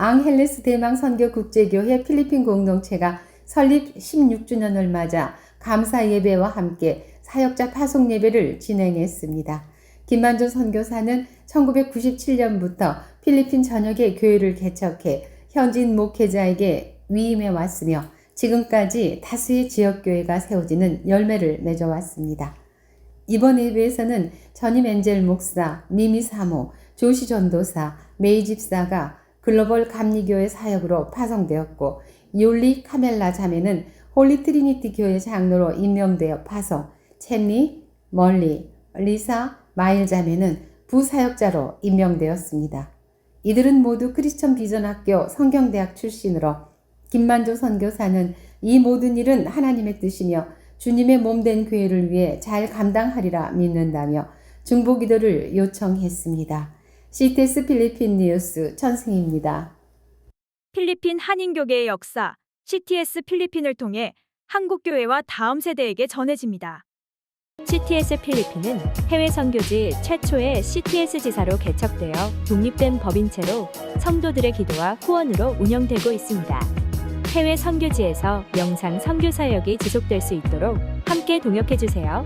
앙헬레스 대망 선교 국제교회 필리핀 공동체가 설립 16주년을 맞아 감사 예배와 함께 사역자 파송 예배를 진행했습니다. 김만준 선교사는 1997년부터 필리핀 전역의 교회를 개척해 현지인 목회자에게 위임해 왔으며 지금까지 다수의 지역교회가 세워지는 열매를 맺어왔습니다. 이번 예배에서는 전임 엔젤 목사, 미미 사모, 조시 전도사, 메이 집사가 글로벌 감리교회 사역으로 파송되었고 율리 카멜라 자매는 홀리 트리니티 교회 장로로 임명되어 파송, 첸리, 멀리, 리사, 마일 자매는 부사역자로 임명되었습니다. 이들은 모두 크리스천 비전학교 성경대학 출신으로 김만조 선교사는 이 모든 일은 하나님의 뜻이며 주님의 몸된 교회를 위해 잘 감당하리라 믿는다며 중보 기도를 요청했습니다. CTS 필리핀 뉴스 천승입니다. 필리핀 한인교계의 역사, CTS 필리핀을 통해 한국교회와 다음 세대에게 전해집니다. CTS 필리핀은 해외 선교지 최초의 CTS 지사로 개척되어 독립된 법인체로 성도들의 기도와 후원으로 운영되고 있습니다. 해외 선교지에서 영상 선교 사역이 지속될 수 있도록 함께 동역해 주세요.